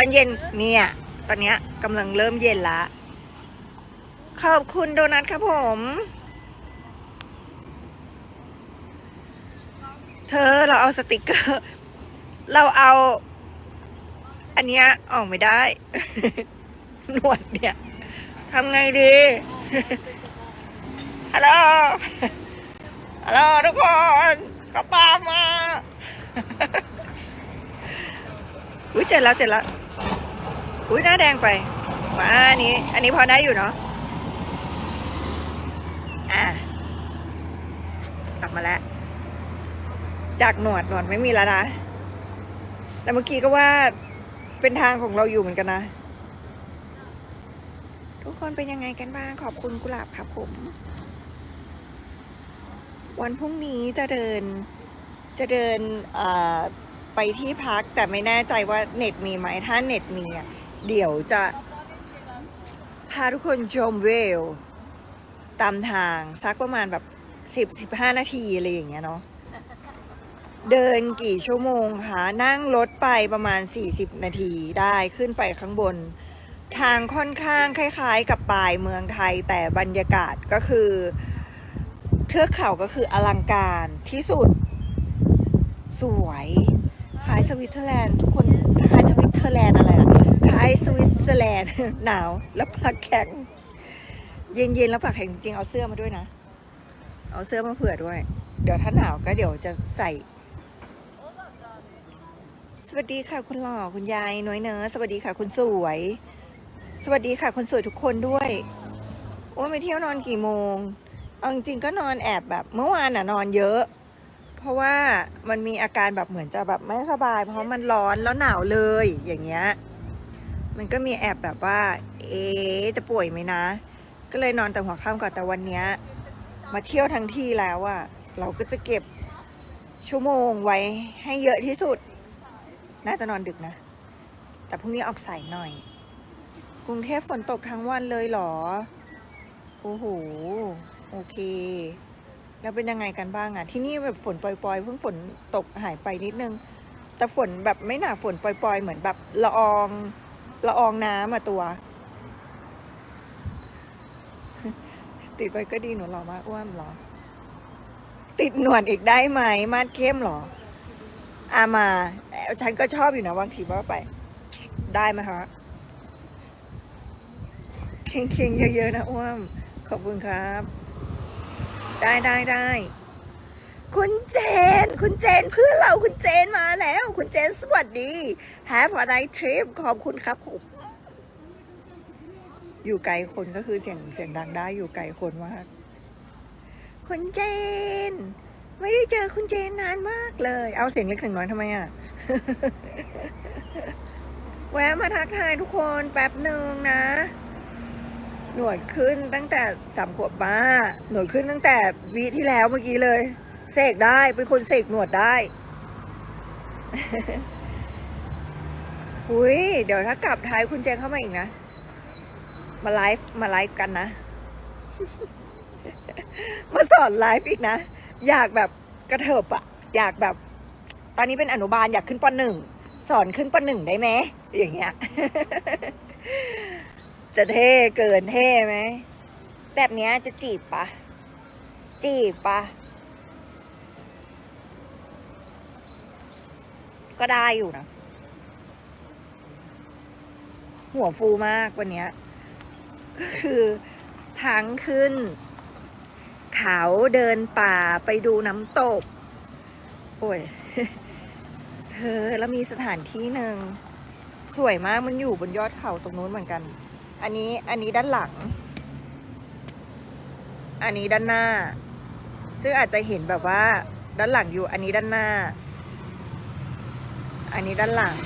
ตอนเย็นเนี่ย ตอนเนี้ยกำลังเริ่มเย็นละ ขอบคุณโดนัทครับผม เธอเราเอาสติกเกอร์ เราเอา อันเนี้ยออกไม่ได้ หนวดเนี่ยทำไงดี ฮัลโหล ฮัลโหลทุกคนก็ตามมา อุ้ยเจ็ดแล้วเจ็ดแล้ว อุ้ยหน้าแดงไปมาอันนี้ อันนี้พอได้อยู่เนาะอะกลับมาแล้ว จากหนวดหนวดไม่มีแล้วนะ แต่เมื่อกี้ก็ว่าเป็นทางของเราอยู่เหมือนกันนะ ทุกคนเป็นยังไงกันบ้าง ขอบคุณกุหลาบครับผม วันพรุ่งนี้จะเดินจะเดินเอ่อไปที่พักแต่ไม่แน่ใจว่าเน็ตมีไหมถ้าเน็ตมีอะ เดี๋ยวจะพาทุกคนชมเวิวตามทางสักประมาณแบบสิบสิบห้านาทีอะไรอย่างเงี้ยเนาะเดินกี่ชั่วโมงคะนั่งรถไปประมาณ 40 นาทีได้ขึ้นไปข้างบน ทางค่อนข้างคล้าย ๆ กับปลายเมืองไทยแต่บรรยากาศก็คือ เทือกเขาก็คืออลังการที่สุด สวยคล้ายสวิตเซอร์แลนด์ทุกคนคล้ายสวิตเซอร์แลนด์อะไรล่ะ สวิตเซอร์แลนด์หนาวแล้วปากแข็ง เย็นๆแล้วปากแข็งจริงเอาเสื้อมาด้วยนะ เอาเสื้อมาเผื่อด้วย เดี๋ยวถ้าหนาวก็เดี๋ยวจะใส่ สวัสดีค่ะคุณหล่อคุณยายน้อยเนอสวัสดีค่ะคุณสวย สวัสดีค่ะคนสวยทุกคนด้วยโอ้ไปเที่ยวนอนกี่โมงเอาจริงๆก็นอนแอบแบบเมื่อวานน่ะนอนเยอะเพราะว่ามันมีอาการแบบเหมือนจะแบบไม่สบาย เพราะมันร้อนแล้วหนาวเลยอย่างเงี้ย มันก็มีแอบแบบว่า เอ๊จะป่วยไหมนะ ก็เลยนอนแต่หัวค่ำก่อนแต่วันนี้มาเที่ยวทั้งที่แล้วอะเราก็จะเก็บชั่วโมงไว้ให้เยอะที่สุด น่าจะนอนดึกนะ แต่พรุ่งนี้ออกสายหน่อย กรุงเทพฝนตกทั้งวันเลยเหรอ โอ้โห โอเค แล้วเป็นยังไงกันบ้างอะที่นี่แบบฝนปล่อยๆ เพิ่งฝนตกหายไปนิดนึง แต่ฝนแบบไม่หนาฝนปล่อยๆ เหมือนแบบละออง ละอองน้ำอะตัว ติดไปก็ดีหนูหล่อมากอ้วนหรอ ติดหนวดอีกได้ไหม มาดเข้มหรออามาเอ่อฉันก็ชอบอยู่นะบางทีว่าไป ได้ไหมคะเคียงเคียงๆเยอะๆนะอ้วมขอบคุณครับ ได้ได้ได้ คุณเจน คุณเจนเพื่อนเราคุณเจนมาแล้ว คุณเจนสวัสดี Have a nice trip ขอบคุณครับผมอยู่ไกลคนก็คือเสียงเสียงดังได้อยู่ไกลคนมาก คุณเจน ไม่ได้เจอคุณเจนนานมากเลย เอาเสียงเล็กเสียงน้อยทำไมอะแวะมาทักทายทุกคนแป๊บหนึ่งนะ หนวดขึ้นตั้งแต่สามขวบมาหนวดขึ้นตั้งแต่วีที่แล้วเมื่อกี้เลย เสกได้เป็นคนเสกหนวดได้หุยเดี๋ยวถ้ากลับไทยคุณเจนเข้ามาอีกนะ มาไลฟ์มาไลฟ์กันนะ มาสอนไลฟ์อีกนะ อยากแบบกระเถิบอะอยากแบบ ตอนนี้เป็นอนุบาลอยากขึ้นปหนึ่งสอนขึ้นปหนึ่งได้ไหมอย่างเงี้ย จะเท่เกินเท่ไหมแบบเนี้ยจะจีบปะจีบปะ ก็ได้อยู่นะ หัวฟูมากวันนี้ก็คือทั้งขึ้น เขาเดินป่าไปดูน้ำตก โอ้ย เธอแล้วมีสถานที่หนึ่งสวยมากมันอยู่บนยอดเขาตรงนู้นเหมือนกัน อันนี้อันนี้ด้านหลัง อันนี้ด้านหน้า ซึ่งอาจจะเห็นแบบว่าด้านหลังอยู่อันนี้ด้านหน้า อันนี้ด้านหลัง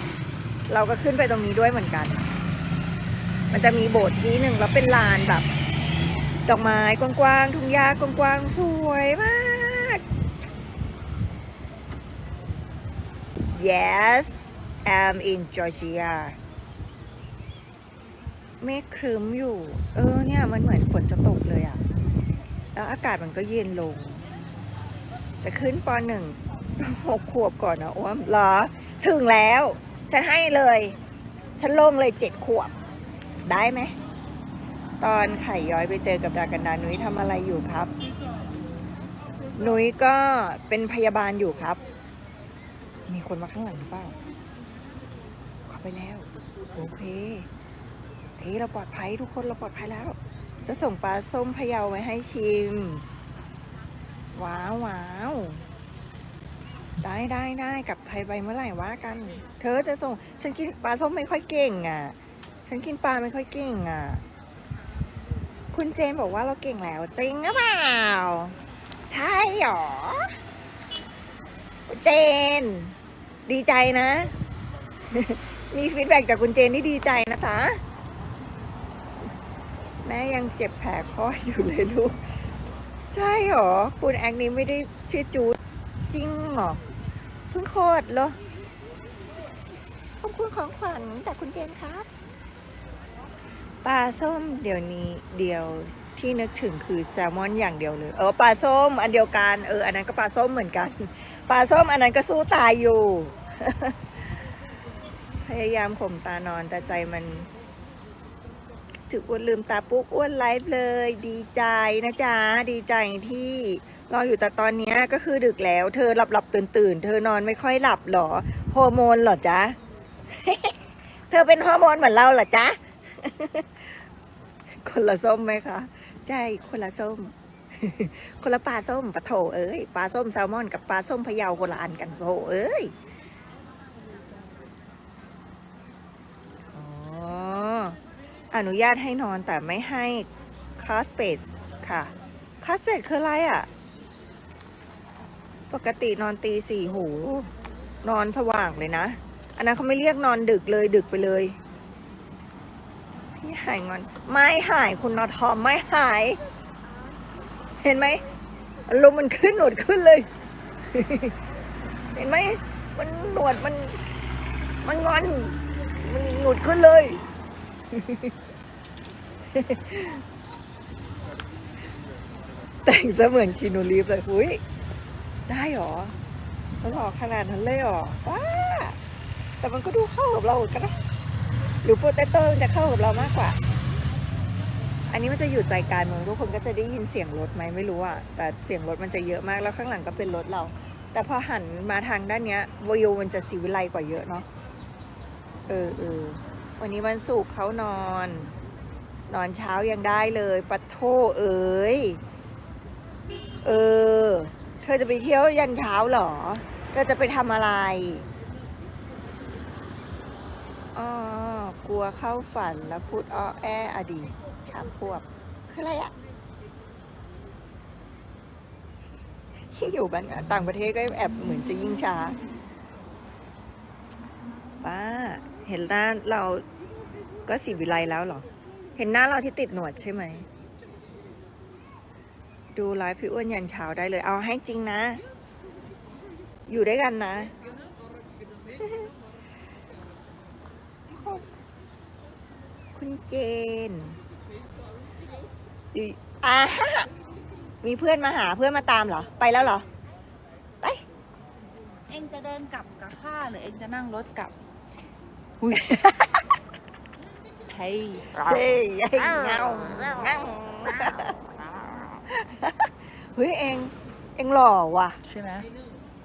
เราก็ขึ้นไปตรงนี้ด้วยเหมือนกัน มันจะมีโบสถ์ที่หนึ่งแล้วเป็นลานแบบ ดอกไม้กว้างๆทุ่งหญ้ากว้างๆสวยมาก Yes I'm in Georgia เมฆครึ้มอยู่ เออเนี่ยมันเหมือนฝนจะตกเลยอะแล้วอากาศมันก็เย็นลง จะขึ้นปหนึ่งหกขวบก่อนนะอ้วมเหรอ ถึงแล้ว ฉันให้เลย ฉันลงเลยเจ็ดขวบ ได้ไหม ตอนไข่ย้อยไปเจอกับดากันดานุ้ยทำอะไรอยู่ครับ นุ้ยก็เป็นพยาบาลอยู่ครับ มีคนมาข้างหลังหรือเปล่าเข้าไปแล้ว โอเคโอเคเราปลอดภัยทุกคนเราปลอดภัยแล้ว จะส่งปลาส้มพะเยาไว้ให้ชิม ว้าวว้าว ได้ได้ได้กลับไทยไปเมื่อไหร่ว่ากัน เธอจะส่ง ฉันกินปลาส้มไม่ค่อยเก่งอะ ฉันกินปลาไม่ค่อยเก่งอะ คุณเจนบอกว่าเราเก่งแล้ว จริงหรือเปล่า ใช่หรอ เจน ดีใจนะ มีฟีดแบ็กจากคุณเจนที่ดีใจนะจ๊ะ แม่ยังเจ็บแผลคลออยู่เลยลูก ใช่หรอ คุณแอกนี้ไม่ได้ชื่อจูด หรอเพิ่งคลอดเหรอขอบคุณของขวัญจากคุณเจนครับปลาส้มเดี๋ยวนี้เดียวที่นึกถึงคือแซลมอนอย่างเดียวเลย เออปลาส้มอันเดียวกันเอออันนั้นก็ปลาส้มเหมือนกันปลาส้มอันนั้นก็สู้ตายอยู่ พยายามข่มตานอนแต่ใจมัน ถึกอ้วนลืมตาปุ๊บอ้วนไลฟ์เลย ดีใจนะจ๊ะดีใจที่รออยู่แต่ตอนนี้ก็คือดึกแล้ว เธอหลับหลับตื่นตื่นเธอนอนไม่ค่อยหลับหรอฮอร์โมนหรอจ๊ะเธอเป็นฮอร์โมนเหมือนเราเหรอจ๊ะคนละส้มไหมคะใช่คนละส้ม คนละปลาส้มปลาโถเอ้ยปลาส้มแซลมอนกับปลาส้มพะเยาคนละอันกันโถเอ้ยอ๋อ อนุญาตให้นอนแต่ไม่ให้คาสเปดค่ะคาสเปดคืออะไรอะ่ะ ปกตินอนตีสี่หู นอนสว่างเลยนะ อันนั้นเขาไม่เรียกนอนดึกเลยดึกไปเลย พี่หายงอน ไม่หายคุณนอทอมไม่หาย เห็นไหมอารมณ์มันขึ้นหนวดขึ้นเลย เห็นไหมมันหนวดมัน มันงอน มันหนวดขึ้นเลย แต่งซะเสมือนคีนูรีฟเลยหุยได้หรอมันหล่อขนาดนั้นเลยหรอว้า แต่มันก็ดูเข้ากับเราเหมือนกันนะหรือโปรเตเตอร์มันจะเข้ากับเรามากกว่า อันนี้มันจะอยู่ใจกลารเมืองทุกคนก็จะได้ยินเสียงรถไหมไม่รู้อะ แต่เสียงรถมันจะเยอะมากแล้วข้างหลังก็เป็นรถเรา แต่พอหันมาทางด้านเนี้ยวิวมันจะสีวิไลกว่าเยอะเนาะ เออเออ วันนี้วันศุกร์เขานอน นอนเช้ายังได้เลยปัดโทเอ๋ยเออ เธอจะไปเที่ยวยันเช้าเหรอ เธอจะไปทำอะไรอ๋อกลัวเข้าฝันแล้วพูดอ้อแออดีตสามขวบคืออะไรอะยิ่งอยู่บ้านต่างประเทศก็แอบเหมือนจะยิ่งช้าป้า เห็นหน้าเราก็สีวิไลแล้วเหรอ เห็นหน้าเราที่ติดหนวดใช่ไหม ดูไลฟ์พี่อ้วนยันเช้าได้เลย เอาให้จริงนะ อยู่ด้วยกันนะคุณเจนอีอ่าฮะมีเพื่อนมาหาเพื่อนมาตามเหรอ ไปแล้วเหรอ ไป เองจะเดินกลับกับข้าหรือเองจะนั่งรถกลับ เฮ้ยเฮ้ยเฮ้ยเงาเงาเฮ้ยเองเองหล่อว่ะ ใช่ไหม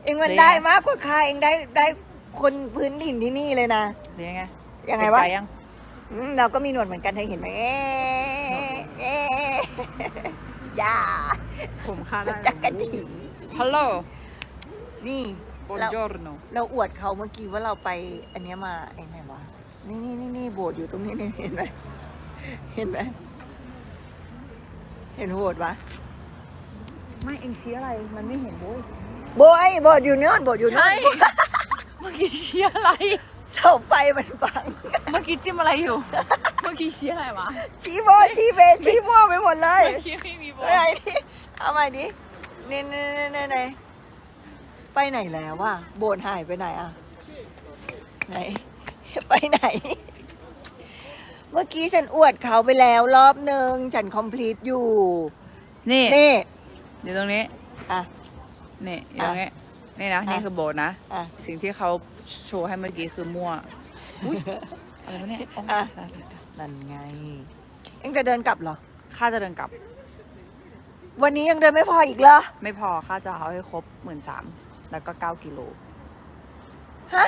เองมันเลี้ยงได้มากกว่าใครเองได้ได้คนพื้นถิ่นที่นี่เลยนะเรียกไงยังไงวะติดใจยังอืมเราก็มีหนวดเหมือนกันเธอเห็นไหมเอ๊ะเอ๊ะอย่าผมค่าได้จักกะจีฮัลโหลนี่บอน เราจอร์โนเราอวดเขาเมื่อกี้ว่าเราไปอันเนี้ยมาไอ้ไหนวะนี่นี่นี่นี่โบสถ์อยู่ตรงนี้นี่เห็นไหมเห็นไหมเห็นโบสถ์ปะไม่เองชี้อะไร มันไม่เห็นโว้ยโบยโบสถ์อยู่เนื้อนโบสถ์อยู่เนื้ใช่นเมื่อกี้ชี้อะไร เสาไฟมันบัง เมื่อกี้จิ้มอะไรอยู่ เมื่อกี้ชี้อะไรวะชี้โบชี้เบชี้มั่วไปหมดเลยเมื่อกี้ไม่มีโบเอ้ยดิเอาใหม่ดิเน่เน่เน่เน่เน่ ไปไหนแล้ววะโบนหายไปไหนอะไหน ไปไหน เมื่อกี้ฉันอวดเขาไปแล้วรอบหนึ่งฉันคอมพลีทอยู่ นี่นี่อยู่ตรงนี้ อะ นี่อยู่ตรงนี้นี่นะนี่คือโบสถ์นะอะ สิ่งที่เขาโชว์ให้เมื่อกี้คือมั่วอุ๊ยอะไรวะเนี่ยอ๋ออะได้ได้ได้นั่นไง เอ็งจะเดินกลับเหรอค่าจะเดินกลับ วันนี้ยังเดินไม่พออีกเหรอ ไม่พอค่าจะเอาให้ครบหมื่นสาม แล้วก็เก้ากิโลฮะ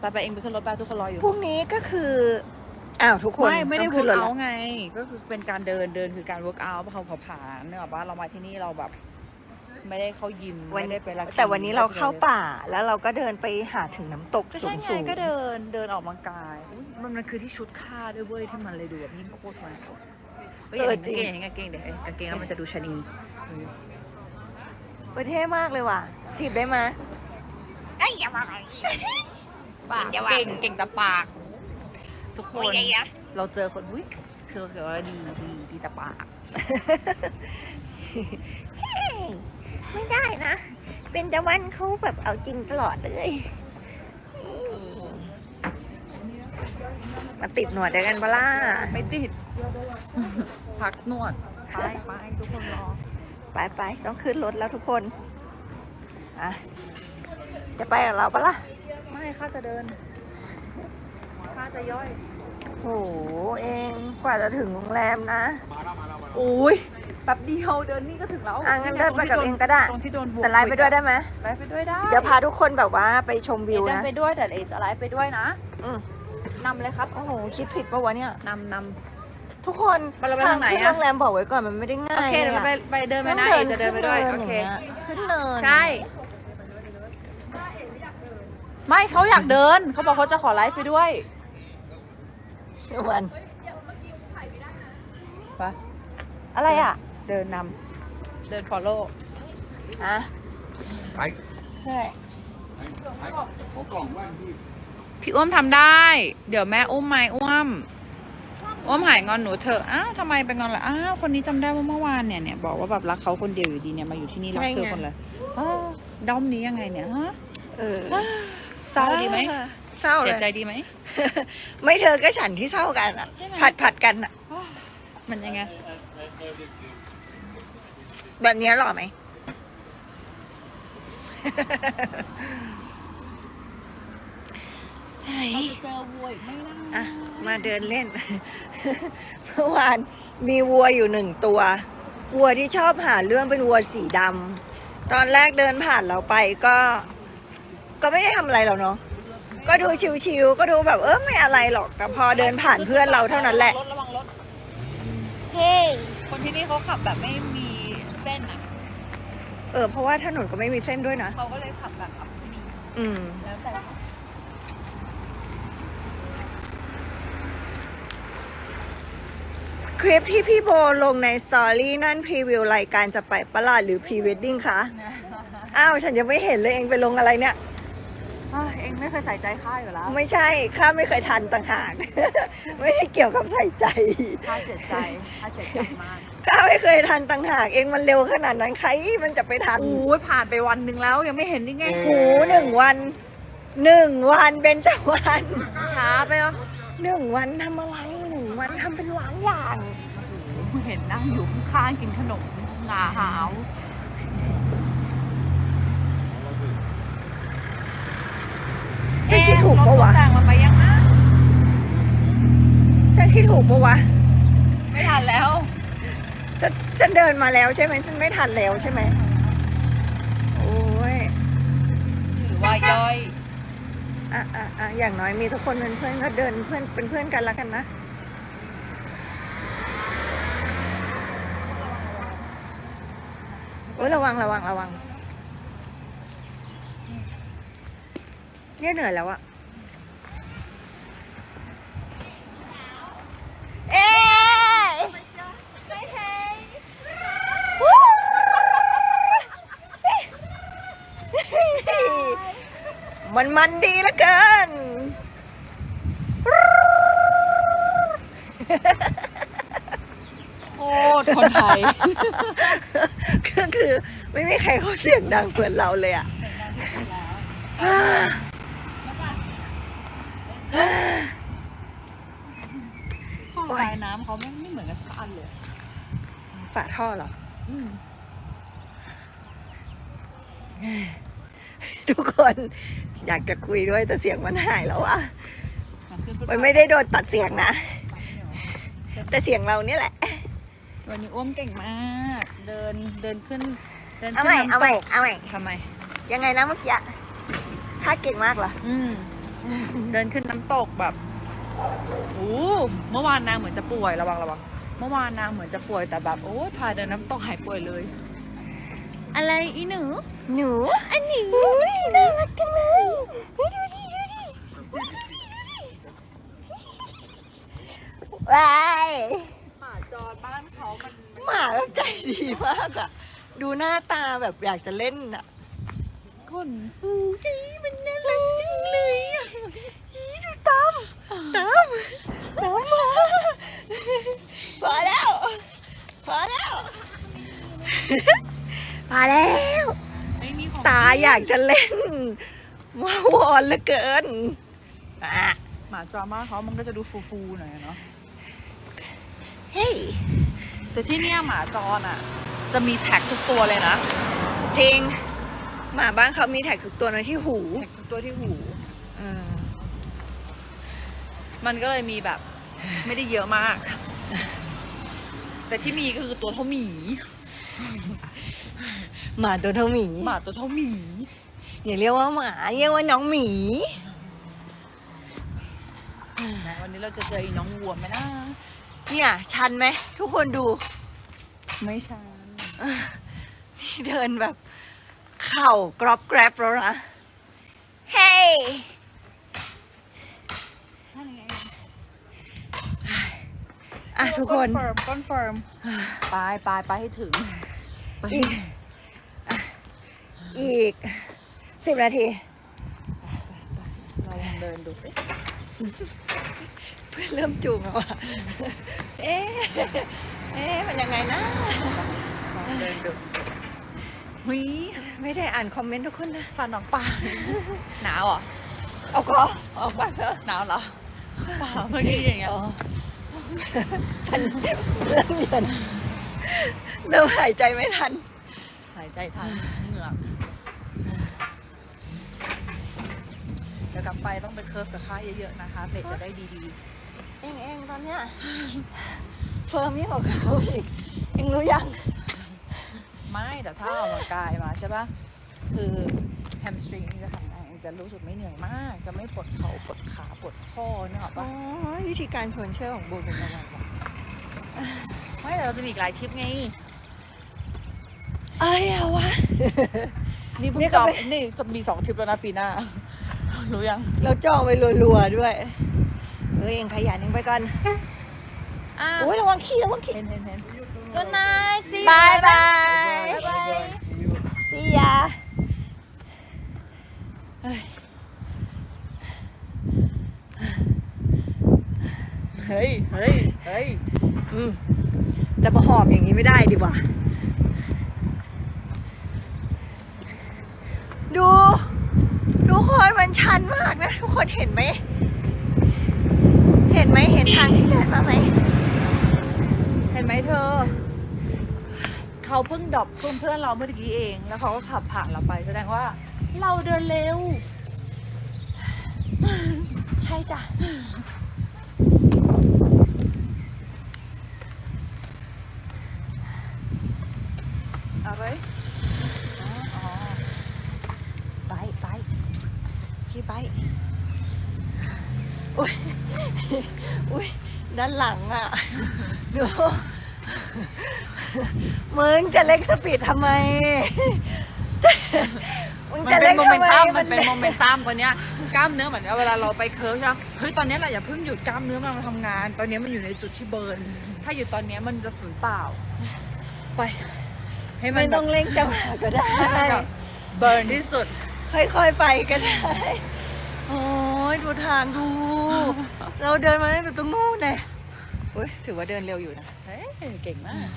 ไปไปเองไปขึ้นรถไปทุกคนรออยู่ พรุ่งนี้ก็คือ อ้าวทุกคนไม่ไม่ได้ต้อง work ขึ้นรถ out แล้วไง ก็คือเป็นการเดินเดินคือการ work out เผาเผาผลาญเนื่องจากว่าเรามาที่นี่เราแบบ ไม่ได้เข้ายิมวันไม่ได้ไปรักแต่วันนี้เราเข้าป่าแล้วเราก็เดินไปหาถึงน้ำตกก็สูใช่งไงสูงก็เดินเดินออกกำลังกายอุ๊ยมันมันคือที่ชุดค่าด้วยเว้ยที่มันเลยดูแบบยิ่งโคตรมาเฮ้ยอย่าเห็นกางเกงอย่าเห็นกางเกงเดี๋ยวกางเกงแล้วมันจะดูชะนี ประเท่มากเลยว่ะ จีบได้มาปากเก่งเก่งแต่ปาก ทุกคนเราเจอคนอุ้ยคือเราเจอว่าดีดีดีแต่ปาก ไม่ได้นะ เป็นตะวันเขาแบบเอาจริงตลอดเลยมาติดหนวดเดียวกันปะล่ะ ไม่ติด พักนวด ไปไปทุกคนรอ ไปไปต้องขึ้นรถแล้วทุกคน อะ จะไปกับเราปะล่ะ ไม่ข้าจะเดินข้าจะย่อยโหเองกว่าจะถึงโรงแรมนะโอ้ยแป๊บเดียวเดินนี่ก็ถึงแล้วอะงั้นเดินไปกับเองก็ได้ ตรงที่โดนบุกแต่ไลฟ์ไปด้วยได้ไหมไลฟ์ไปด้วยได้เดี๋ยวพาทุกคนแบบว่าไปชมวิวเดินนะไปด้วยแต่เอจะไลฟ์ไปด้วยนะอืมนำเลยครับ โอ้โหคิดผิดปะวะเนี่ยนำน ทุกคนเราไปทางไหนขึ้นอะโรงแรมบอกไว้ก่อนมันไม่ได้ำง่าโอยเคเดี๋ยวอะไปไปเดินไปต้องนะเอจะเดินไปด้วยขึ้โอเคย่างงี้ยขึ้นเนินใช่ ไม่เขาอยากเดิน เขาบอกเขาจะขอไลฟ์ไปด้วยวันปะอะไรอะเดินนำเดิน follow อะไปใช่ขอกล่องว่างที่ พี่อ้วมทำได้ เดี๋ยวแม่อุ้มไหมอ้วม อ้วมหายงอนหนูเถอะ อ้าวทำไมไปงอนล่ะ อ้าว คนนี้จำได้ว่าเมื่อวานเนี่ยเนี่ยบอกว่าแบบรักเขาคนเดียวอยู่ดีเนี่ยมาอยู่ที่นี่รักเธอคนเลยอ้าวด้อมนี้ยังไงเนี่ยฮะเออเศร้าดีไหมเศร้าเสีเลยยใจดีไหม ไม่เธอก็ฉันที่เศร้ากันอะ ใช่ไหม ผัดผัดกันอะ มันยังไง แบบเนี้ยหล่อไหม เฮ้ยเจอวัวอีกไม่น่าอะ มาเดินเล่น เมื่อวานมีวัวอยู่หนึ่งตัว วัวที่ชอบหาเรื่องเป็นวัวสีดำตอนแรกเดินผ่านเราไปก็ ก็ไม่ได้ทำอะไรหรอกเนาะก็ดูชิวๆก็ดูแบบเออไม่อะไรหรอกแต่พอเดินผ่านเพื่อนเราเท่านั้นแหละ รถระวังรถ เฮ้คนที่นี่เขาขับแบบไม่มีเส้นอะ เออเพราะว่าถนนก็ไม่มีเส้นด้วยนะ เขาก็เลยขับแบบอัพมีอืม แล้วแต่ ลิปที่พี่โบลงในสตอรี่นั่นพรีวิวรายการจะไปประหลาดหรือพรีเวดดิ้งคะ อ้าว ฉันยังไม่เห็นเลยเองไปลงอะไรเนี่ย อ้าวเองไม่เคยใส่ใจข้าอยู่แล้วไม่ใช่ข้าไม่เคยทันต่างหาก ไม่ได้เกี่ยวกับใส่ใจ ข้าเสียใจข้าเสียใจมากข้าไม่เคยทันต่างหากเองมันเร็วขนาดนั้นใครมันจะไปทัน อู้ยผ่านไปวันหนึ่งแล้วยังไม่เห็นนี่ไงหูหนึ่งวันหนึ่งวันเป็นจวัน ช้าไปเหรอหนึ่งวันทำอะไร หนึ่งวันทำเป็นล้านอย่างเห็นนั่งอยู่ข้างๆกินขนมงาหาวฉันคิดถูกปะวะรถเขาแต่งมาไปยังนะฉันคิดถูกปะวะ ไม่ทันแล้ว จะฉันเดินมาแล้วใช่ไหมฉันไม่ทันแล้วใช่ไหมโอ้ยหรือว่าย่อยอะอะอะอย่างน้อยมีทุกคนเป็นเพื่อนก็เดินเพื่อนเป็นเพื่อนกันแล้วกันนะ อ้ยระวังระวังระวัง เนี่ยเหนื่อยแล้วอะเอ๊ะมันมันดีเหลือเกิน โคตรคนไทย ก็คือไม่มีใครเขาเสียงดังเหมือนเราเลยอะอ่าห้องปลายน้ำเขาไม่ไม่เหมือนกันสักอันเลยฝาท่อเหรอ อืมทุกคนอยากจะคุยด้วยแต่เสียงมันหายแล้วอะมาขึ้นไปมันไม่ได้โดนตัดเสียงนะ แต่เสียงเราเนี่ยแหละ วันนี้อ้วมเก่งมาก เดินเดินขึ้น เดินเอาขึ้นใหม่เอาน้ำใหม่ตกเอาใหม่ทำไม ยังไงนะเมื่อกี้ท่าเก่งมากเหรออืม เดินขึ้นน้ำตกแบบโอ้เมื่อวานนางเหมือนจะป่วยระวังระวังเมื่อวานนางเหมือนจะป่วยแต่แบบโอ้ยพาเดินน้ำตกหายป่วยเลย อะไรอีหนู หนูอันนี้อุ้ยน่ารักจังเลยดูดิดูดิว้าย หมาจรบ้านเขามัน หมาแบบใจดีมากอะดูหน้าตาแบบอยากจะเล่นอะขนฟูจีมันน่ารักจังเลยอะอีดูตั้มตั้มตั้มมาพอแล้วพอแล้วพอแล้วไม่มีของตาอยากจะเล่นว้าวอนเหลือเกินอะ หมาจรบ้านเขามันก็จะดูฟูๆหน่อยอะเนาะ เฮ้ย แต่ที่เนี่ยหมาจรอะ จะมีแท็กทุกตัวเลยนะจริง หมาบ้านเขามีแท็กทุกตัวนะที่หู แท็กทุกตัวที่หูอืมมันก็เลยมีแบบ ไม่ได้เยอะมาก แต่ที่มีก็คือตัวเท่าหมี หมาตัวเท่าหมี หมาตัวเท่าหมี อย่าเรียกว่าหมา เรียกว่าน้องหมีนะวันนี้เราจะเจออีน้องวัวไหมนะ เนี่ยชันไหมทุกคนดู ไม่ชันเดินแบบ เข่ากรอบแกรบแล้วนะเฮ้ยอะทุกคนเฟิร์มคอนเฟิร์มไปไปไปให้ถึงไปอีกอีกสิบนาทีเราลองเดินดูสิเพื่อนเริ่มจูงแล้วอะเอ๊ะเอ๊ะมันยังไงนะลองเดินดูหุยไม่ได้อ่านคอมเมนต์ทุกคนนะฟันออกปากหนาวเหรอเอาก็ออกมาเถอะหนาวเหรอเปล่าเมื่อกี้อย่างเงี้ยฉันเริ่มเย็นเริ่มหายใจไม่ทัน หายใจทันเหงือกเดี๋ยวกลับไปต้องไปเคิร์ฟกับค่าเยอะๆนะคะเด็กจะได้ดีเองเองตอนเนี้ยเฟิร์มยิ่งกว่าเขาอีกเองรู้ยังๆไม่แต่ถ้าออกกำลังกายมาใช่ปะคือแฮมสตริงจะทำงานจะรู้สึกไม่เหนื่อยมาก จะไม่ปวดเข่าปวดขาปวดข้อนึกออกอ๋ปะอวิธีการชวนเชื่อของโบเป็นยังไงวะไม่แต่เราจะมีอีกหลายทริปไง เอ้ยเอาวะ นี่เพิ่นี่งก็จองไปนี่จะมีสองทริปแล้วนะปีหน้า รู้ยัง เราจองไปรัวๆด้วย เอ้ยเองขยันเองไปก่อนอะโอ้ยระวังขี้ระวังขี้เห็นเห็นเห็นก็นายสิบายบาย Bye bye. See you. ซียาเฮ้ยเฮ้ย เฮ้ย เฮ้ย อืมจะมาหอบอย่างนี้ไม่ได้ดีกว่า ดู ทุกคนมันชันมากนะ ทุกคนเห็นไหม เห็นไหมเห็นทางที่เดินมาไหมเห็นไหมเธอ เขาเพิ่งดรอปเพื่อนเพื่อนเราเมื่อกี้เอง แล้วเขาก็ขับผ่านเราไป แสดงว่า เราเดินเร็ว ใช่จ้ะ อะไรอ๋อ ไปไปพี่ไปอุ้ย อุ้ย ด้าน หลังอะ ดูมึงจะเล็กสปีดทำไม มึงมันจะเป็เล็นกโมเมนทำไมตัมมันเป็นล็กโมเมนตัมตอนเนี้ยกล้ามเนื้อเหมือนเวลาเราไปเคิร์ฟใช่ไหมเฮ้ยตอนเนี้ยเราอย่าเพิ่งหยุดกล้ามเนื้อมันมาทำงาน ตอนเนี้ยมันอยู่ในจุดที่เบิร์น ถ้าหยุดตอนเนี้ยมันจะสูญเปล่า ไป ให้มันไม่แบต้อบงเร่งจังหวะก็ได้ ให้มันแบบเบิร์นที่สุด ค่อยๆไปก็ได้ โอ้ยดูทางดู เราเดินมาตั้งแต่ตรงนู้นเลย อุ้ยถือว่าเดินเร็วอยู่นะ เฮ้ยเก่งมาก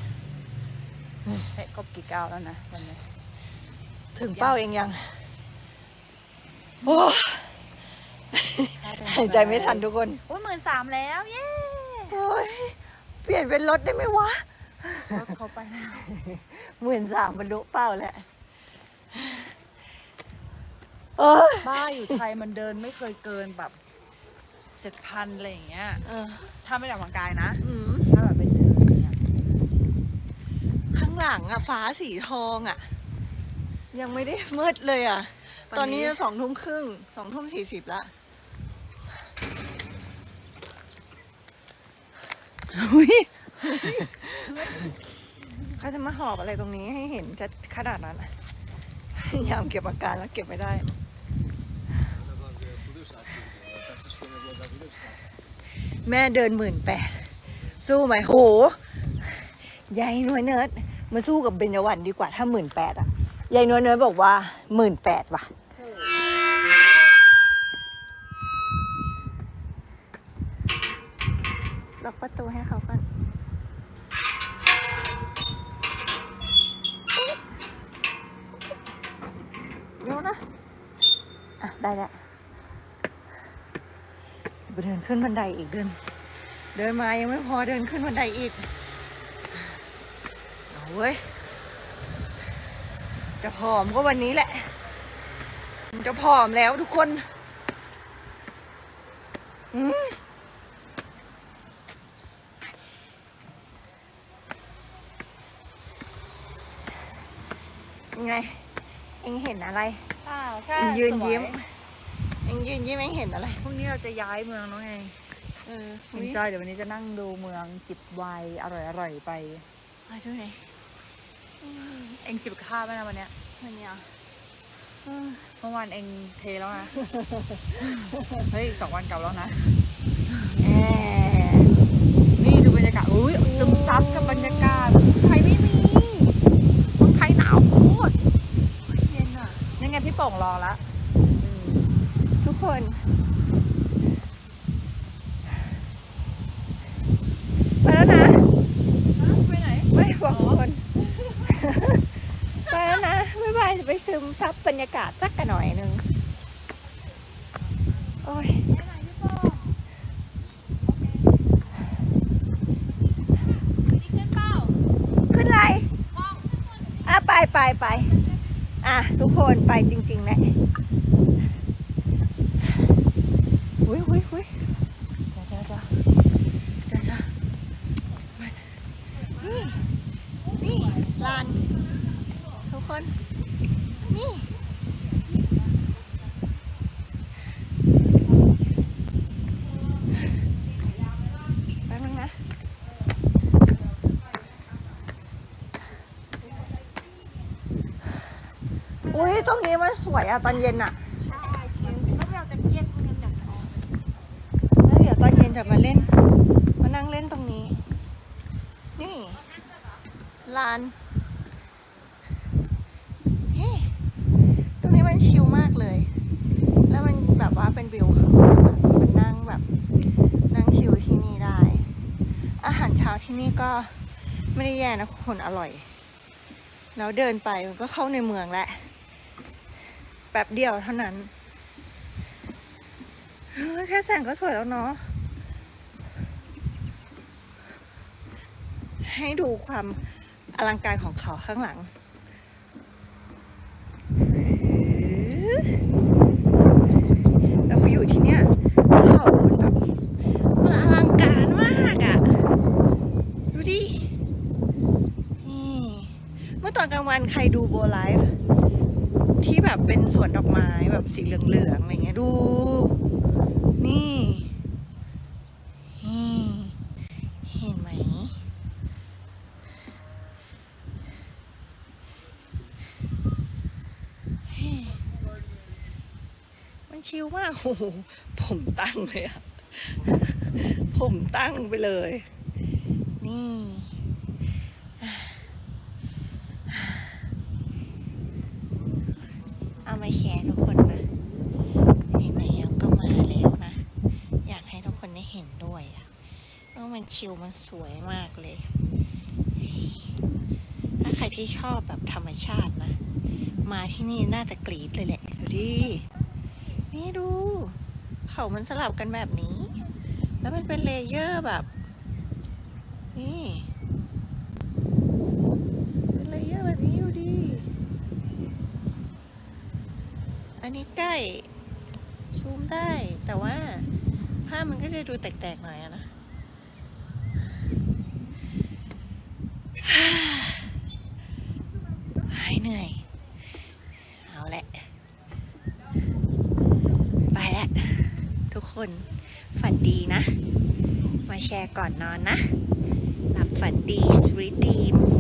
เฮ้ยครบกี่ก้าวแล้วนะวันนี้ ถึงเป้าเองยัง โอ้หายใจไม่ทันทุกคนโอ้ยหมื่นสามแล้ว เย้โอ้ยเปลี่ยนเป็นรถได้ไหมวะ รถเขาไปแล้วหมื่นสามบรรลุเป้าแล้วเออบ้าอยู่ไทยมันเดินไม่เคยเกินแบบ เจ็ดพันอะไรอย่างเงี้ย เออ ถ้าไม่ได้ออกกำลังกายนะ อืม ถ้าแบบไปเดินอะไรเงี้ยข้างหลังอะฟ้าสีทองอะยังไม่ได้มืดเลยอะตอนนี้สองทุ่มครึ่งสองทุ่มสี่สิบละอุ๊ยเขาจะมาหอบอะไรตรงนี้ให้เห็นจะขนาดนั้นอะพยายามเก็บอาการแล้วเก็บไม่ได้ แม่เดินหมื่นแปดสู้ไหมโหยายน้อยเนิร์ดมาสู้กับเบญจวรรณดีกว่าถ้าหมื่นแปดอะยายน้อยเนิร์ดบอกว่าหมื่นแปดว่ะล็อกประตูให้เขาก่อนเดี๋ยวนะ อะ ได้แล้ว ดินขึ้นบันไดอีกเดิน เดินมายังไม่พอเดินขึ้นบันไดอีกเอาเว้ย จะผอมก็วันนี้แหละ จะผอมแล้วทุกคนอืมยังไง เอ็งเห็นอะไรเปล่าแค่เอ็งยืนสวยิ้มเอ็ง ยืนยิ้มเอ็งเห็นอะไร พรุ่งนี้เราจะย้ายเมืองแล้วไงเออเอ็นจอยเดี๋ยววันนี้จะนั่งดูเมืองจิบไวน์อร่อยๆไป ไปดูหน่อยเอ็งจิบข้าวไหมนะวันเนี้ยมันเนี่ยเมื่อวานเอ็งเทแล้วนะ เฮ้ยอีกสองวันกลับแล้วนะ แอนี่ดูบรรยากาศอุ้ยซึมซับกับบรรยากาศเมืองไทยไม่มีเมืองไทยหนาวโคตรเย็นอะ ยังไงพี่โป่งรอละทุกคน ไปแล้วนะไปไหนไม่บอกทุกคน ไปแล้วนะบ๊ายบายจะไปซึมซับบรรยากาศสักกันหน่อยหนึ่งโอ้ยไปไหนพี่โป้นี่ขึ้นเป้าขึ้นไรป้องอะไปไปไปอะทุกคนไปจริงๆแหละ อุ้ยอุ้ยอุ้ยเดี๋ยวเดี๋ยวเดี๋ยวเดี๋ยวเดี๋ยวมันนี่นี่ลานทุกคน นี่แป๊บนึงนะ อุ้ยตรงนี้มันสวยอะตอนเย็นอะ ใช่ชิวแล้วเราจะเก็ตเงินจากทอง แล้วเดี๋ยวตอ นจะมาเล่น มานั่งเล่นตรงนี้ นี่ลานตรงนี้มันชิลมากเลย แล้วมันแบบว่าเป็นวิวเขามันนั่งแบบนั่งชิลที่นี่ได้ อาหารเช้าที่นี่ก็ไม่ได้แย่นะคนอร่อย แล้วเดินไปมันก็เข้าในเมืองแล้วแป๊บเดียวเท่านั้นแค่แสงก็สวยแล้วเนาะ ให้ดูความอลังการของเขาข้างหลังเออแล้วพออยู่ที่เนี้ยเขามันแบบมันอลังการมากอะ่ะดูดิ นี่ เมื่อตอนกลางวันใครดูโบไลฟ์ที่แบบเป็นสวนดอกไม้แบบสีเหลืองๆอะไรเงี้ยดู นี่ เห็นไหม เฮ้ยมันชิลมากโอ้โหผมตั้งเลยอะผมตั้งไปเลย นี่เอามาแชร์ทุกคนนะไหนๆก็มาแล้วนะ อยากให้ทุกคนได้เห็นด้วยอะว่ามันชิลมันสวยมากเลย ถ้าใครที่ชอบแบบธรรมชาตินะ มาที่นี่น่าจะกรี๊ดเลยแหละ ดูดิ นี่ดู เขามันสลับกันแบบนี้ แล้วมันเป็นเลเยอร์แบบ นี่เป็นเลเยอร์แบบนี้อยู่ดีอันนี้ใกล้ซูมได้ แต่ว่าภาพมันก็จะดูแตกๆหน่อยนะ ก่อนนอนนะ หลับฝันดีสวีดีม